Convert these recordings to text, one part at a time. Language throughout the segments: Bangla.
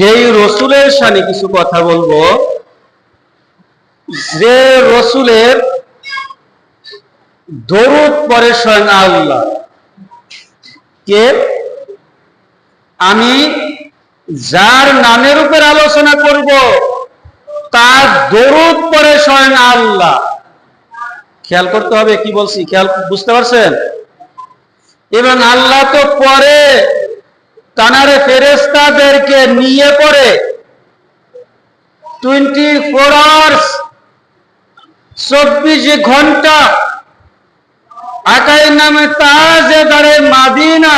সেই রসুলের সানে কিছু কথা বলব। যে রসুলের দরুদ পরে স্বয়ং আল্লাহ। কে? আমি যার নামের উপর আলোচনা করব, তার দরুদ পরে স্বয়ং আল্লাহ। খেয়াল করতে হবে, কি বলছি? খেয়াল, বুঝতে পারছেন? এবং আল্লাহ তো পরে তানারে ফেরেস্তাদেরকে নিয়ে পড়ে টোয়েন্টি ফোর আওয়ার্স চব্বিশ ঘণ্টা আকাই নামে তাজে দাঁড়ে মাদিনা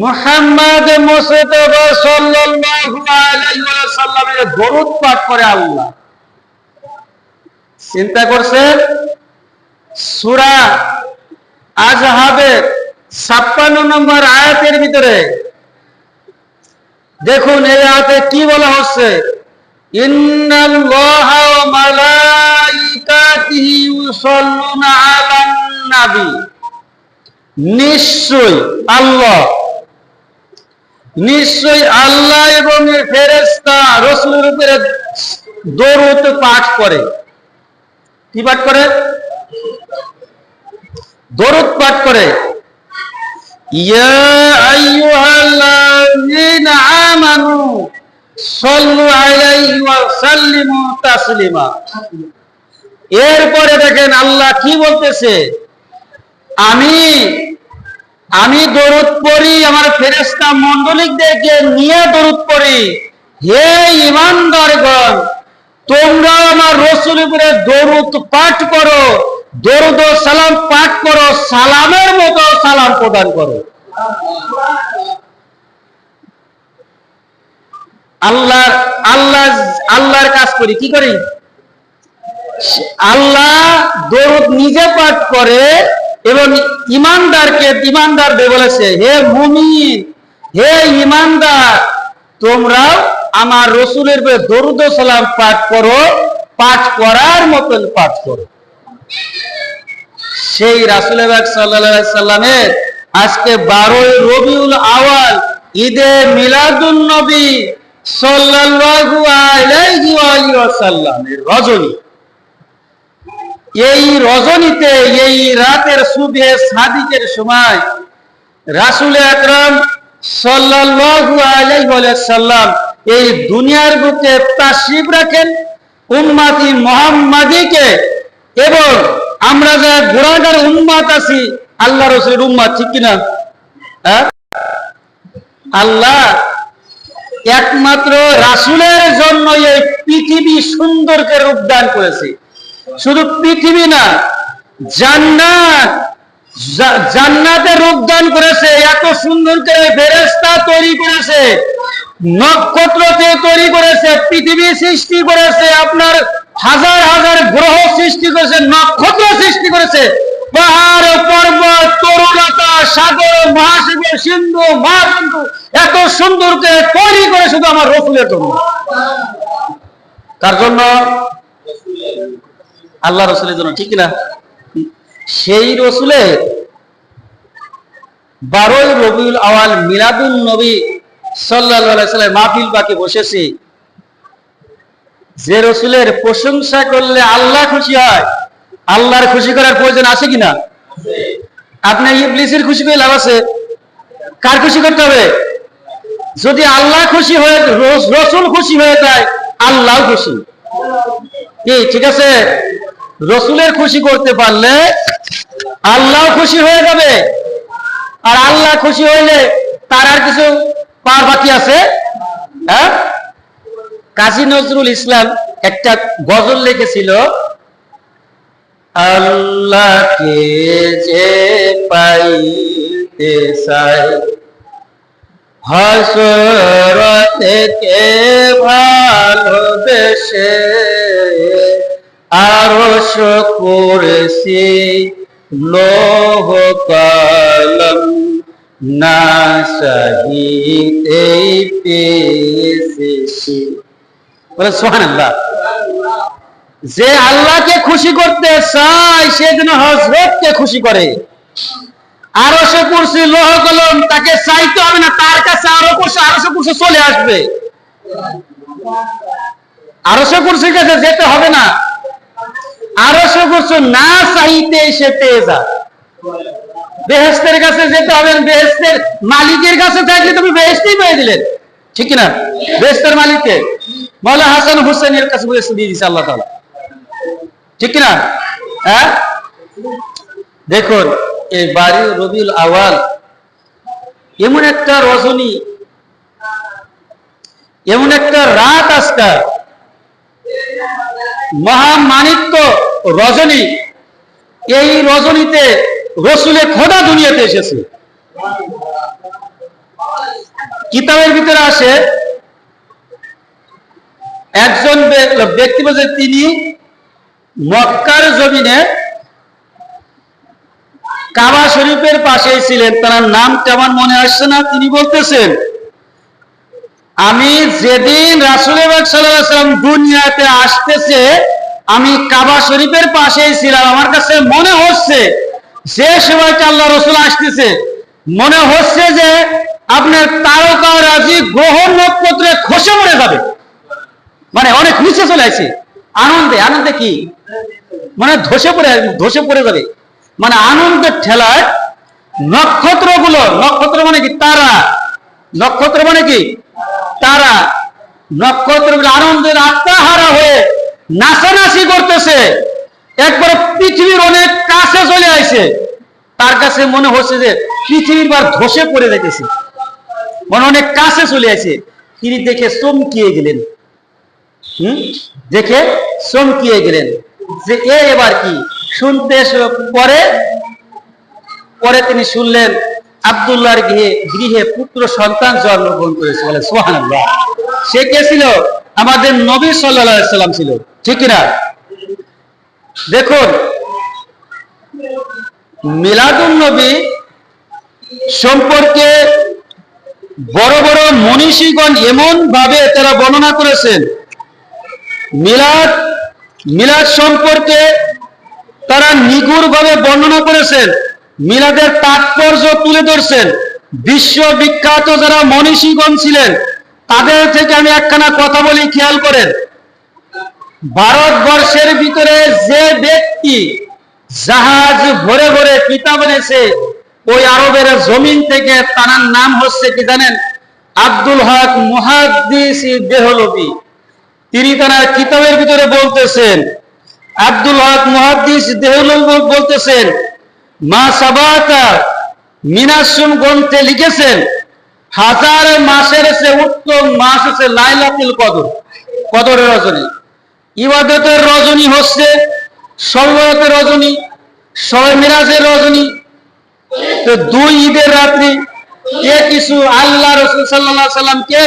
মুহাম্মদ মুস্তফা সাল্লাল্লাহু আলাইহি ওয়াসাল্লামের দরুদ পাঠ করে আল্লাহ। চিন্তা করছেন? সূরা আজহাবের ছাপ্পান্ন নম্বর আয়াতের ভিতরে দেখুন এই আয়াতে কি বলা হচ্ছে? ইন্নাল্লাহা ওয়া মালাইকাতিহি ইউসাল্লুনা আলান নিশ্চয় আল্লাহ নিশ্চয় আল্লাহ এবং ফেরেস্তা রসুলের উপরে দরুদ পাঠ করে। কি পাঠ করে? দরুদ পাঠ করে। ইয়া আইয়ুহাল্লাযীনা আমানু সাল্লু আলাইহি ওয়া সাল্লিমু তাসলিমা। এরপরে দেখেন আল্লাহ কি বলতেছে? আমি আমি দরুদ পড়ি, আমার ফেরেস্তা মন্ডলিকদেরকে নিয়ে দরুদ পড়ি। হে ইমানদারগণ তোমরা আমার রসুল উপরে দরুদ পাঠ করো। দরুদ সালাম পাঠ করো, সালামের মতো সালাম প্রদান করো। আল্লাহ আল্লাহ, আল্লাহর কাজ করি, কি করি? আল্লাহ দরুদ নিজে পাঠ করে এবং ইমানদারকে, ইমানদার বলেছে, হে মুমিন, হে ইমানদার তোমরাও আমার রসুলের দরুদ সালাম পাঠ করো, পাঠ করার মতন পাঠ করো। সেই রাসুল সাল্লাহ সাল্লামের আজকে বারোই রবিউল আওয়াল, ঈদে মিলাদুন নবী সাল্লাল্লাহু আলাইহি ওয়াসাল্লামের রজনী। এই রজনীতে, এই রাতের সুবে সাদিকের সময় রাসুল আকরাম সাল্লাল্লাহু আলাইহি সাল্লাম এই দুনিয়ার বুকে তাশরিফ রাখেন, উম্মাতি মুহাম্মাদিকে এবং আমরা যে গোড়াগার উম্মাত আছি, আল্লাহ রসুলের উম্মাত, ঠিক কিনা? হ্যাঁ? আল্লাহ একমাত্র রাসুলের জন্য এই পৃথিবী সুন্দরকে রূপদান করেছে। শুধু পৃথিবী না, জান্নাত জান্নাতে রূপদান করেছে, এত সুন্দর করে ফেরেস্তা তৈরি করেছে, নক্ষত্রকে তৈরি করেছে, পৃথিবী সৃষ্টি করেছে, আপনার হাজার হাজার গ্রহ সৃষ্টি করেছে, নক্ষত্র সৃষ্টি করেছে। পাহাড়, পর্বত সাগর, মহাসাগর, সিন্ধু মহাসিন্ধু এত সুন্দর করে তৈরি করে শুধু আমার রসুলের জন্য। তার জন্য আল্লাহ রসুলের জন্য, ঠিক না? সেই রসুলে বারোই রবিউল আওয়াল মিলাদুল নবী সাল্লাহ সাল্লাম মাহফিল বাকি বসেছি। যে রসুলের প্রশংসা করলে আল্লাহ খুশি হয়, আল্লাহর খুশি করার প্রয়োজন আছে কিনা? আপনি ইবলিসের খুশি করে লাভ আছে? কার খুশি করতে হবে? যদি আল্লাহ খুশি হয়ে, রস- রসুল খুশি হয়ে যায় আল্লাহ খুশি। কি, ঠিক আছে? রসুলের খুশি করতে পারলে আল্লাহ খুশি হয়ে যাবে। আর আল্লাহ খুশি হইলে তার আর কিছু পার বাকি আছে? কাজী নজরুল ইসলাম একটা গজল লিখেছিল, আল্লাহকে যে পাইতে চাই হাসরতে কে ভালোবেসে আরশ করেছি লোহ কলম না সাহিতেই পেয়েছি। বলে সোহান আল্লাহ যে আল্লাহকে খুশি করতে চায় সে যেন হজরতকে খুশি করে। আরও সে কুরসি, লোহ কলম, তাকে চাইতে হবে না, তার কাছে আরও কুরসি আরও সে কুরসি চলে আসবে। আরও সে কুরসির কাছে যেতে হবে না। আরও সে কুরসি না চাইতে সে পেয়ে যায়। বেহেস্তের কাছে যেতে হবে বেহেস্তের মালিকের কাছে থাকলে তুমি বেহেস্তেই পেয়ে দিলেন ঠিক না বেহেস্তের মালিককে মৌলা হাসান হুসেনের কাছে বেহেস্ত দিয়ে দিছে আল্লাহ তাআলা। ঠিক না হ্যাঁ? দেখুন, এই বাড়ি রবিউল আওয়াল এমন একটা রজনী, এমন একটা রাত আজকা মহামানিত্য রজনী, এই রজনীতে রসুলে খোদা দুনিয়াতে এসেছে। কিতাবের ভিতরে আসে, একজন ব্যক্তি বলছে, তিনি মক্কার জমিনে কাবা শরীফের পাশেই ছিলেন। তার নাম তেমন মনে আসছে না। তিনি বলতেছেন, আমি যেদিন রাসুল সাল্লাম দুনিয়াতে আসতেছে, আমি কাবা শরীফের পাশেই ছিলাম। আমার কাছে মনে হচ্ছে যে সময়টা আল্লাহ রসুল আসতেছে। মনে হচ্ছে যে আপনার তারকা রাজি গ্রহ নক্ষত্রে খসে মরে যাবে। মানে অনেক নিচে চলে আসে। আনন্দে আনন্দে কি? মানে ধসে পড়ে ধসে পড়ে যাবে। মানে আনন্দের ঠেলায় নক্ষত্রগুলো, নক্ষত্র মানে কি? তারা। নক্ষত্র মানে কি? তারা। নক্ষত্রগুলো আনন্দের আত্মাহারা হয়ে নাচানাচি করতেছে। একবার পৃথিবীর অনেক কাছে চলে আসে। তার কাছে মনে হচ্ছে যে পৃথিবীর বার ধসে পড়ে দেখেছে মনে অনেক কাছে চলে আসে। তিনি দেখে চমকিয়ে গেলেন। হুম? দেখে চমকিয়ে গেলেন। যে এ এবার কি? শুনতে পরে পরে তিনি শুনলেন, আব্দুল্লাহর গৃহে গৃহে পুত্র সন্তান জন্মগ্রহণ করেছে বলে সোহানুল্লাহ সে কে ছিল? আমাদের নবী সাল্লাহ সাল্লাম ছিল। ঠিক না দেখুন মিলাদুন নবী সম্পর্কে বড় বড় মনীষীগণ এমন ভাবে তারা বর্ণনা করেছেন। মিলাদ মিলাদ সম্পর্কে তারা নিগুড় ভাবে বর্ণনা করেছেন। মিলাদের তাৎপর্য তুলে ধরছেন। বিশ্ববিখ্যাত যারা মনীষীগণ ছিলেন, তাদের থেকে আমি একখানা কথা বলি, খেয়াল করেন। ভারতবর্ষের ভিতরে যে ব্যক্তি জাহাজ ভরে ভরে কিতাব এনেছে ওই আরবের জমিন থেকে তার নাম হচ্ছে কি জানেন? আব্দুল হক মুহাদ্দিস দেহলবি তিনি তার কিতাবের ভিতরে বলতেছেন, আব্দুল হক মুহাদ্দিস দেহলবি বলতেছেন, মা সাবাতা মিনাসুম গ্রন্থে লিখেছেন, হাজার মাসের সে উত্তম মাস হচ্ছে লাইলাতুল কদর। কদরের রজনী। ইবাদতের রজনী হচ্ছে সর্বতের রজনী সবে মিরাজের রজনী। তো দুই ঈদের রাত্রি, এ কিছু আল্লাহ রসুল সাল্লাহ সাল্লাম কে?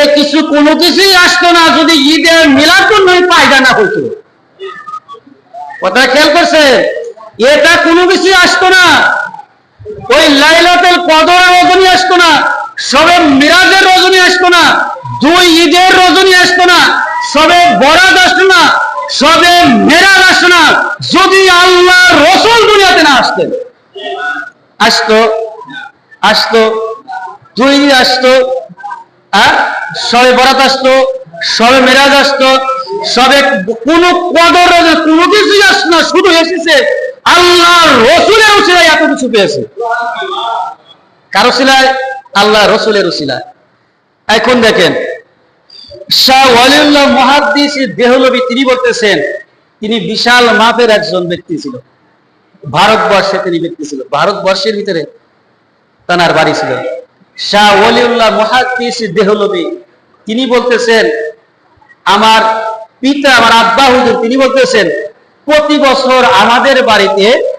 এ কিছু কোনো কিছুই আসতো না, যদি ঈদের মিলাদ পায়দা না হইতো। কথা খেয়াল করছে? এটা কোনো কিছুই আসতো না। ওই লাইলাতুল কদরের রজনী আসতো না, সবে মিরাজের রজনী আসতো না, দুই ঈদের রজনী আসতো না, সবে বরাদ আসতো না সবে মেরাজ আসতো না, যদি আল্লাহ রসুল দুনিয়াতে না আসতেন। আসতো আসতো আসতো সবে বরাত আসতো, সবে মেরাজ আসতো, সবে কোনো কদর কোনো কিছুই আসতো না, শুধু এসেছে আল্লাহ রসুলের উচিলায় এত কিছু পেয়েছে। কারও সিলায় আল্লাহ রসুলের উচিলায় এখন দেখেন তিনি বলতেছেন, তিনি বিশাল মাপের একজন ব্যক্তি ছিল। ভারতবর্ষে তিনি ব্যক্তি ছিল। ভারতবর্ষের ভিতরে তানার বাড়ি ছিল। শাহ ওয়ালিউল্লাহ মহাদ্দিস দেহলবি তিনি বলতেছেন, আমার পিতা, আমার আব্বা হুজুর, তিনি বলতেছেন, প্রতি বছর আমাদের বাড়িতে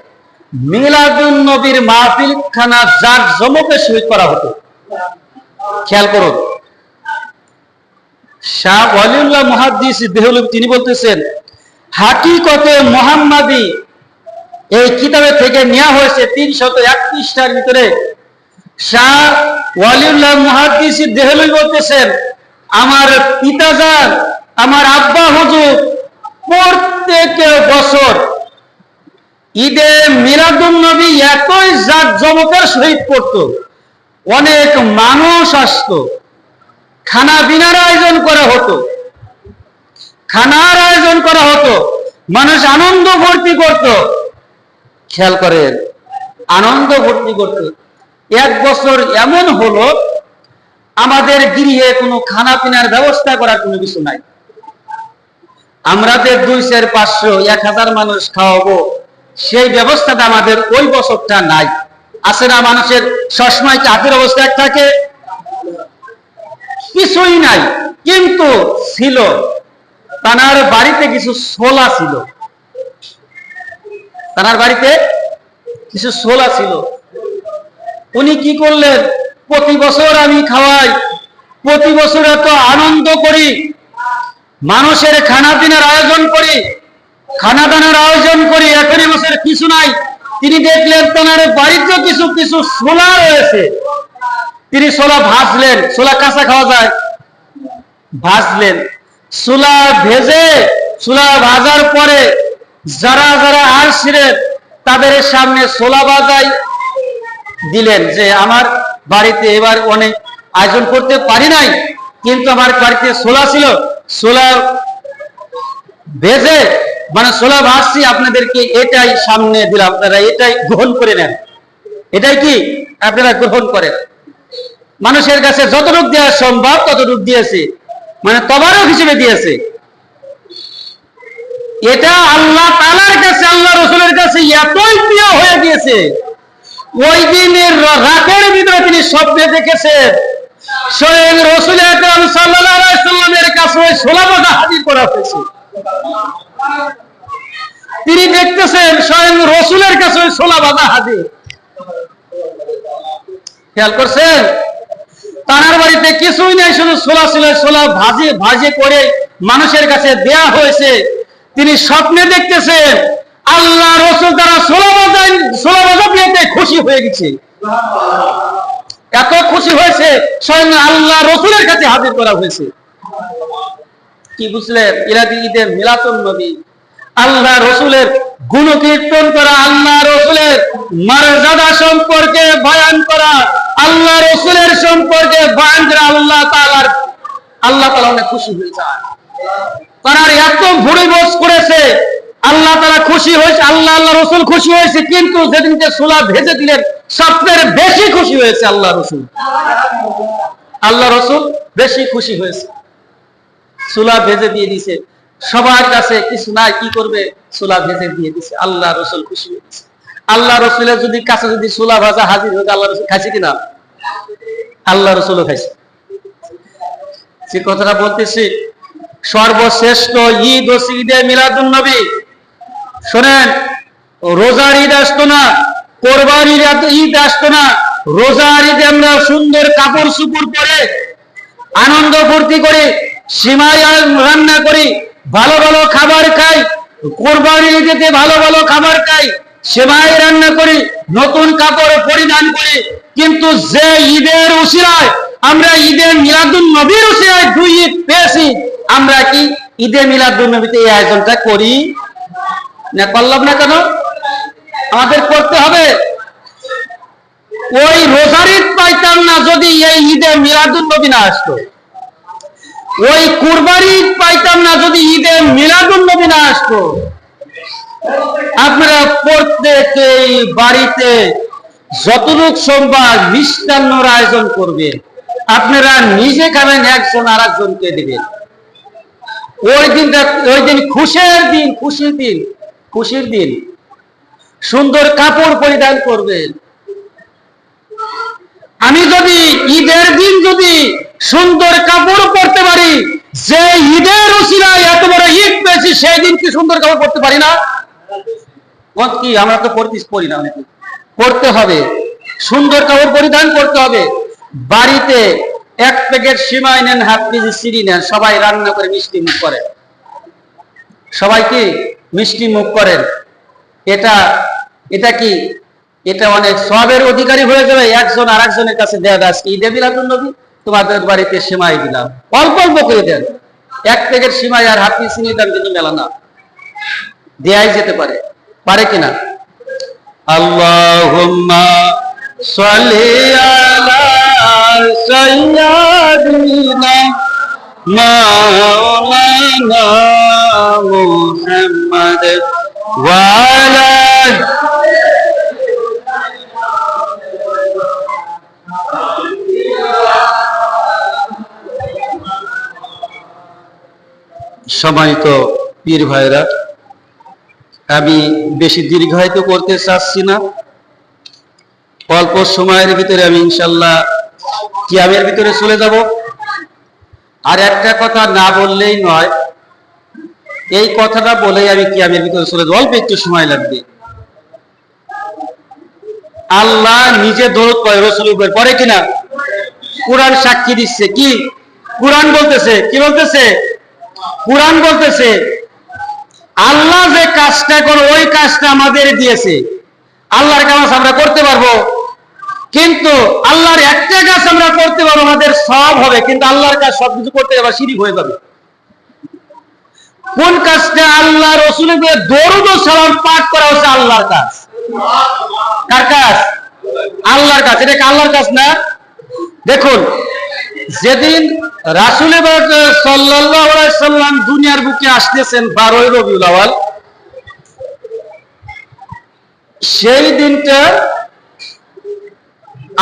মিলাদুন নবীর মাহফিল খানা যার জমকে শহীদ করা হতো। খেয়াল করুন। শাহ তিনি বলতেছেন, হাকিকতে মোহাম্মদী এই কিতাবে থেকে নেওয়া হয়েছে তিনশত একত্রিশটার ভিতরে। শাহ ওয়ালিউল্লাহ মুহাদ্দিস দেহলুই বলতেছেন, আমার পিতাজান আমার আব্বা হুজুর প্রত্যেক বছর ঈদে মিলাদুন নবী এতই জাক জমকের সহিত করত অনেক মানুষ আসতো। খানা বিনার আয়োজন করা হতো। খানার আয়োজন করা হতো। মানুষ আনন্দ ভর্তি করত। খেয়াল করেন, আনন্দ ভর্তি করত। এক বছর এমন হলো, আমাদের গৃহে কোনো খানা পিনার ব্যবস্থা করার কোনো কিছু নাই। আমাদের দুই চার পাঁচশো, এক হাজার মানুষ খাওয়াবো, সেই ব্যবস্থাটা আমাদের ওই বছরটা নাই। আছে না মানুষের সবসময় হাতের অবস্থা এক থাকে? কিছুই নাই, কিন্তু ছিল। তানার বাড়িতে কিছু সোলা ছিল। তানার বাড়িতে কিছু সোলা ছিল। উনি কি করলেন? প্রতি বছর আমি খাওয়াই, প্রতি বছর এত আনন্দ করি। মানুষের খানা পিনার আয়োজন করি খানা দানার আয়োজন করি, এখনই বছর কিছু নাই। তিনি দেখলেন তার বাড়িতে কিছু কিছু সোলা রয়েছে। তিনি সোলা ভাজলেন সোলা কাঁচা খাওয়া যায়। ভাজলেন। সোলা ভেজে সোলা ভাজার পরে যারা যারা আসছিলেন তাদের সামনে সোলা বাজাই দিলেন যে, আমার বাড়িতে এবার অনেক আয়োজন করতে পারি নাই, কিন্তু আমার বাড়িতে সোলা ছিল। সোলা ভেজে মানে সোলা ভাজছি, আপনাদেরকে এটাই সামনে দিলাম। আপনারা এটাই গ্রহণ করে নেন। এটাই কি? আপনারা গ্রহণ করেন। মানুষের কাছে যতটুক দেওয়া সম্ভব, ততটুক দিয়েছে। মানে তবারক হিসেবে দিয়েছে। এটা আল্লাহ তালার কাছে, আল্লাহ রসুলের কাছে এতই প্রিয় হয়ে গিয়েছে। ওই দিনের রাতের ভিতরে তিনি স্বপ্নে দেখেছেন, স্বয়ং রসুল সাল্লামের কাছে ওই হাজির করা হয়েছে। তিনি দেখতেছেন স্বয়ং রসুলের কাছে ওই সোলা হাজির। খেয়াল করছেন? তানার বাড়িতে কিছুই নাই, শুধু সোলা ছিল সোলা ভাজে ভাজে করে মানুষের কাছে দেয়া হয়েছে। তিনি স্বপ্নে দেখতেছেন আল্লাহ রসুল তারা সোলা বাজাই সোলা বাজা পেতে খুশি হয়ে গেছে। এত খুশি হয়েছে, স্বয়ং আল্লাহ রসুলের কাছে হাজির করা হয়েছে। কি বুঝলেন? ইরাদি ঈদের মিলাতুন নবী। আল্লাহ রসুলের গুণ কীর্তন করা, আল্লাহ রসুলের মর্যাদা সম্পর্কে বয়ান করা। আল্লাহ রসুলের সম্পর্কে বয়ান আল্লাহ তালার আল্লাহ তালা অনেক খুশি হয়ে যায়। তারা এত ভুড়ি বোঝ করেছে, আল্লাহ তারা খুশি হয়েছে, আল্লাহ আল্লাহ রসুল খুশি হয়েছে, কিন্তু যেদিনকে সোলা ভেজে দিলেন, সবচেয়ে বেশি খুশি হয়েছে আল্লাহ রসুল। আল্লাহ রসুল বেশি খুশি হয়েছে। সোলা ভেজে দিয়ে দিছে সবার কাছে কিছু নাই, কি করবে? সুলা ভেজে দিয়ে দিছে আল্লাহ রসুল খুশি হয়েছে। আল্লাহ রসুলের যদি কাছে যদি সুলা ভাজা হাজির হয়ে আল্লাহ রসুল খাইছে কিনা? আল্লাহ রসুলও খাইছে। যে কথাটা বলতেছি, সর্বশ্রেষ্ঠ ঈদ ও ঈদে মিলাদুন নবী। শোনেন, রোজার ঈদ আসতো না, কোরবানির এত ঈদ আসতো না। রোজার ঈদে আমরা সুন্দর কাপড় সুপুর পরে, আনন্দ ফুর্তি করে সীমায় রান্না করি, ভালো ভালো খাবার খাই, কোরবানির ঈদেতে ভালো ভালো খাবার খাই। সেমাই রান্না করি, নতুন কাপড় পরিধান করি, কিন্তু যে ঈদের উসিরায় আমরা ঈদের মিলাদুন নবীর উসিরায় দুই ঈদ পেয়েছি, আমরা কি ঈদে মিলাদুন নবীতে এই আয়োজনটা করি? না করলাম না কেন? আমাদের করতে হবে। ওই রোজার ঈদ পাইতাম না যদি এই ঈদে মিলাদুন নবী না আসতো। ওই কুরবানি ঈদ পাইতাম না যদি ঈদে মিলাদুন নবী না আসতো। আপনারা প্রত্যেকেই বাড়িতে যতটুক সোমবার মিষ্টান্নর আয়োজন করবেন আপনারা নিজে খাবেন, একজন আর একজনকে দেবেন। ওই দিনটা, ওই দিন খুশির দিন খুশির দিন খুশির দিন। সুন্দর কাপড় পরিধান করবেন। আমি যদি ঈদের দিন যদি সুন্দর কাপড় পরতে পারি, যে ঈদের উসিলায় এত বড় ঈদ পেয়েছি, সেই দিন কি সুন্দর কাপড় পরতে পারি না? কি, আমরা তো পড়তে পড়ি না অনেকে পড়তে হবে। সুন্দর কাপড় পরিধান করতে হবে। বাড়িতে এক প্যাকেট সিমাই নেন, হাফ কেজি সিঁড়ি নেন, সবাই রান্না করে মিষ্টি মুখ করেন সবাই কি মিষ্টি মুখ করেন? এটা এটা কি, এটা অনেক সবের অধিকারী হয়ে যাবে, একজন আর একজনের কাছে দেয়া আজকে ঈদে মিলাদুন নবী, তোমাদের বাড়িতে সেমাই দিলাম। অল্প অল্প করে দেন। এক প্যাকেট সিমাই আর হাফ চিনি দাম কিন্তু মেলা না। দেয়াই যেতে পারে। পারে কিনা? আল্লাহুম্মা সময় তো পীর ভাইরা। আমি বেশি দীর্ঘায়িত করতে চাচ্ছি না। অল্প সময়ের ভিতরে আমি ইনশাল্লাহ কিয়ামের ভিতরে চলে যাব। আর একটা কথা না বললেই নয়, এই কথাটা বলেই আমি কিয়ামের ভিতরে চলে যাব। অল্প একটু সময় লাগবে। আল্লাহ নিজে দৌড় করে রসুল উপর পরে কিনা? কোরআন সাক্ষী দিচ্ছে। কি? কোরআন বলতেছে, কি বলতেছে? কোরআন বলতেছে আল্লাহ যে কাজটা করে, ওই কাজটা আমাদের দিয়েছে। আল্লাহর কাজ আমরা করতে পারব, কিন্তু আল্লাহর একটা কাজ আমরা করতে পারব, আমাদের সব হবে, কিন্তু আল্লাহর কাজ সবকিছু করতে যাবে শিরিক হয়ে যাবে। কোন কাজটা আল্লাহ রসুলের দরুদ সালাম পাঠ করা হচ্ছে আল্লাহর কাজ? কার কাজ? আল্লাহর কাজ। এটা আল্লাহর কাজ না? দেখুন যেদিন রাসুল সাল্লাম দুনিয়ার বুকে আসতেছেন বারোই রবিউল আওয়াল সেই দিনটা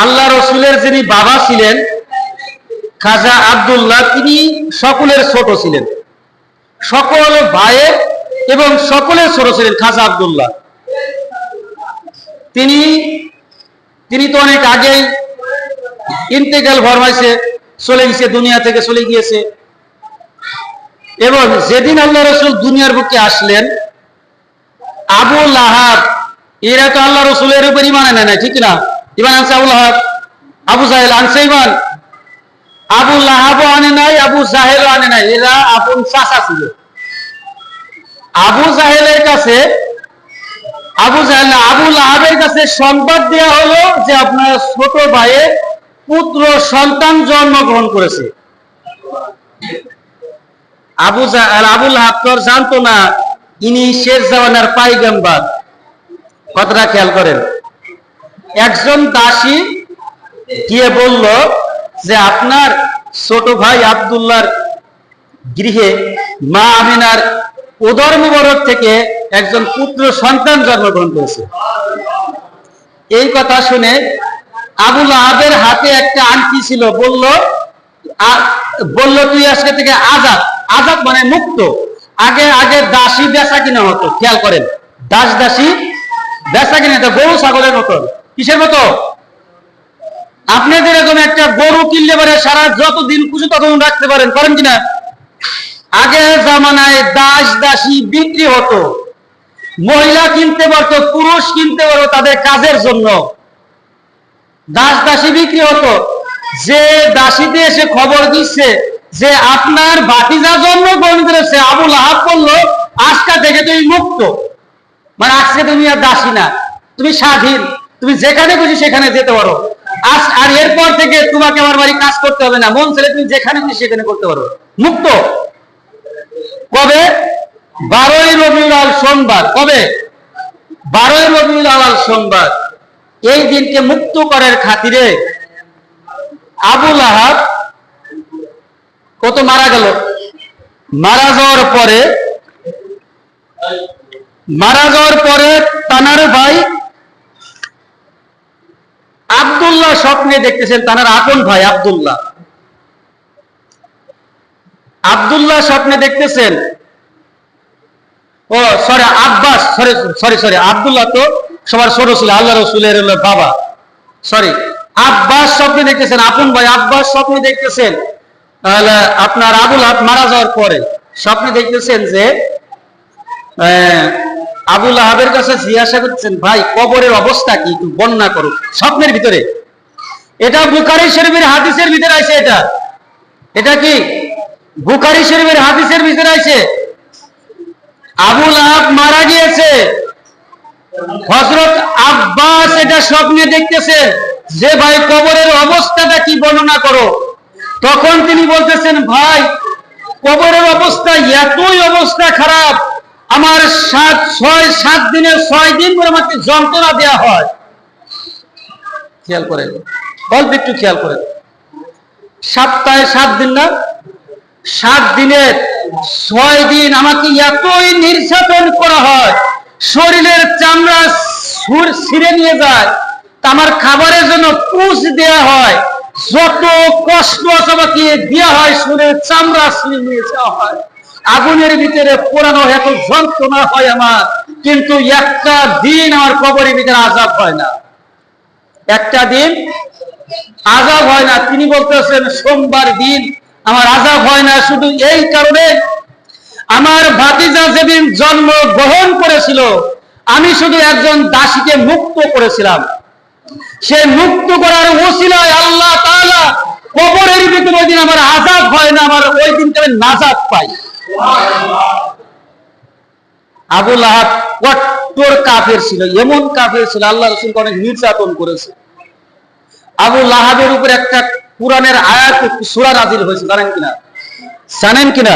আল্লাহ রসুলের যিনি বাবা ছিলেন, খাজা আব্দুল্লাহ, তিনি সকলের ছোট ছিলেন। সকল ভাইয়ের এবং সকলের ছোট ছিলেন খাজা আব্দুল্লাহ। তিনি তিনি তো অনেক আগেই ইন্তেকাল ফরমাইছে। চলে গেছে দুনিয়া থেকে চলে গিয়েছে। এবং যেদিন আল্লাহ রসুল দুনিয়ার বুকে আসলেন, আবু লাহাব, এরা তো আল্লাহ রসুলের উপর ইমান আনে না ঠিক না? ইমান আনছে আবু লাহাব, আবু জাহেল আনছে ইমান আবু লাহাবও আনে নাই, আবু জাহেলও আনে নাই, এরা আপন চাষা ছিল। আবু জাহেলের কাছে, আবু জাহেল আবু লাহাবের কাছে সংবাদ দেওয়া হলো যে আপনার ছোট ভাইয়ের পুত্র সন্তান জন্মগ্রহণ করেছে। আবু আবুল আর জানতো না, ইনি শেষ জামানার পাইগাম্বার। কথাটা খেয়াল করেন। একজন দাসী গিয়ে বলল যে, আপনার ছোট ভাই আব্দুল্লাহর গৃহে মা আমিনার উদর মুবারক থেকে একজন পুত্র সন্তান জন্মগ্রহণ করেছে। এই কথা শুনে আবুল আহাবের হাতে একটা আংটি ছিল, বলল বলল, তুই আজকে থেকে আজাদ আজাদ মানে মুক্ত। আগে আগে দাসী বেচা কিনা হতো, খেয়াল করেন। দাস, দাসী বেচা কিনা গরু, ছাগলের মতো। কিসের মতো? আপনাদের এরকম একটা গরু কিনলে পারে সারা যতদিন খুশি ততদিন রাখতে পারেন, করেন কিনা? আগে জামানায় দাস, দাসী বিক্রি হতো। মহিলা কিনতে পারতো, পুরুষ কিনতে পারতো তাদের কাজের জন্য। দাস দাসী বিক্রি হতো। যে দাসীতে এসে খবর দিচ্ছে যে আপনার বাতিজা জন্মগ্রহণ করেছে আবুল আহাব বলল, আজকা থেকে তুমি মুক্ত। মানে আজকে তুমি আর দাসী না, তুমি স্বাধীন, তুমি যেখানে খুশি সেখানে যেতে পারো। আজ আর এরপর থেকে তোমাকে আমার বাড়ি কাজ করতে হবে না, মন ছেলে তুমি যেখানে খুশি সেখানে করতে পারো। মুক্ত। কবে? বারোই রবিউল আল সোমবার। কবে? বারোই রবিউল আল সোমবার। এই দিনকে মুক্ত করার খাতিরে আবুল আহাব কত মারা গেল? মারা যাওয়ার পরে, মারা যাওয়ার পরে তানার ভাই আব্দুল্লাহ স্বপ্নে দেখতেছেন, তানার আপন ভাই আব্দুল্লাহ। আব্দুল্লাহ স্বপ্নে দেখতেছেন, ও sorry Abbas sorry sorry sorry Abdullah তো সবার ছোট ছিল, আল্লাহ রসুলের বাবা। সরি আব্বাস স্বপ্নে দেখতেছেন, আপন ভাই আব্বাস স্বপ্নে দেখতেছেন। আপনার আবুল হাব মারা যাওয়ার পরে স্বপ্নে দেখতেছেন যে আবুল আহাবের কাছে জিজ্ঞাসা করছেন ভাই, কবরের অবস্থা কি? একটু বর্ণনা করো। স্বপ্নের ভিতরে। এটা বুকারি শরীফের হাদিসের ভিতরে আছে এটা। এটা কি? বুখারি শরীফের হাদিসের ভিতরে আছে। আবুল আহাব মারা গিয়েছে। হজরত আব্বাস এটা স্বপ্নে দেখতেছে যে ভাই কবরের অবস্থাটা কি বর্ণনা করো? তখন তিনি বলতেছেন, ভাই, কবরের অবস্থা এতই অবস্থা খারাপ। আমার সাত, ছয়, সাত দিনের ছয় দিন করে আমাকে যন্ত্রণা দেওয়া হয়। খেয়াল করেন, অল্প একটু খেয়াল করেন। সপ্তাহে সাত দিন না? সাত দিনের ছয় দিন আমাকে এতই নির্যাতন করা হয়। শরীরের চামড়া সুর- ছিঁড়ে নিয়ে যায়। তা আমার খাবারের জন্য পুষ দেয়া হয়। যত কষ্ট আমাকে দেওয়া হয়, শরীরের চামড়া ছিঁড়ে নিয়ে যাওয়া হয়। আগুনের ভিতরে পোড়ানো এত যন্ত্রণা হয় আমার, কিন্তু একটা দিন আমার কবরের ভিতরে আজাব হয় না। একটা দিন আজাব হয় না। তিনি বলতেছেন, সোমবার দিন আমার আজাব হয় না। শুধু এই কারণে আমার ভাতিজা যেদিন জন্ম গ্রহণ করেছিল, আমি শুধু একজন দাসীকে মুক্ত করেছিলাম। সে মুক্ত করার ওসিলায় আল্লাহ তাআলা কবরের ভিতরে ওই দিন আমার আজাব হয় না, আমার ওই দিনকে আমি নাজাব পাই। আবুল আহাব কট্টর কাফের ছিল, এমন কাফের ছিল, আল্লাহ রসুল অনেক নির্যাতন করেছে। আবু লাহাবের উপর একটা কোরআনের আয়াত, সূরা নাযিল হয়েছে, জানেন কিনা? জানেন কিনা?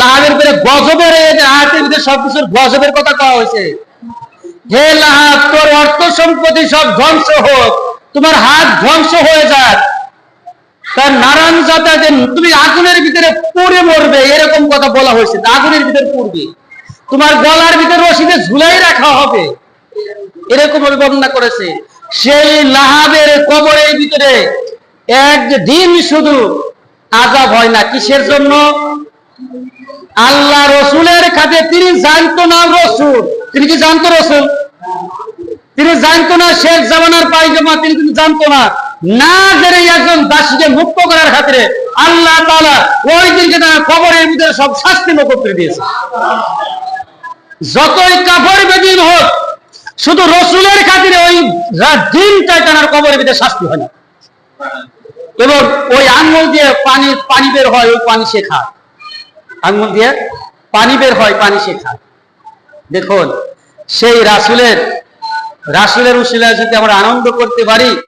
লাহাবের উপরে গজবের আয়াতের ভিতরে সবকিছুর গজবের কথা কওয়া হয়েছে। হে লাহাব, তোর অর্থ সম্পত্তি সব ধ্বংস হোক, তোমার হাত ধ্বংস হয়ে যাক। তার নারায়ণ যাতা যে তুমি আগুনের ভিতরে পড়ে মরবে, এরকম কথা বলা হয়েছে, আগুনের ভিতরে পড়বে। তোমার গলার ভিতরে রশিদে ঝুলাই রাখা হবে, এরকম বর্ণনা করেছে। সেই লাহাবের কবরের ভিতরে একদিন শুধু আজাব হয় না, কিসের জন্য? আল্লাহ রসুলের কাছে তিনি জানতো না রসুল। তিনি কি জানতো রসুল? তিনি জানতো না শেখ জামানার পায়জামা, তিনি কিন্তু জানতো না। না জেনে একজন দাসীকে মুক্ত করার খাতিরে আল্লাহ তাআলা ওই দিনকে তারা ভিতরে সব শাস্তি দিয়েছে। যতই কাপড় বেদিন হোক, শুধু রসুলের খাতিরে ওই দিনটাই তার কবরের ভিতরে শাস্তি হয় না। এবং ওই আঙ্গুল দিয়ে পানি পানি বের হয়, ওই পানি সে খায়। আঙ্গুল দিয়ে পানি বের হয়, পানি সে খায় দেখুন, সেই রাসুলের রাসুলের উশিলায় যদি আমরা আনন্দ করতে পারি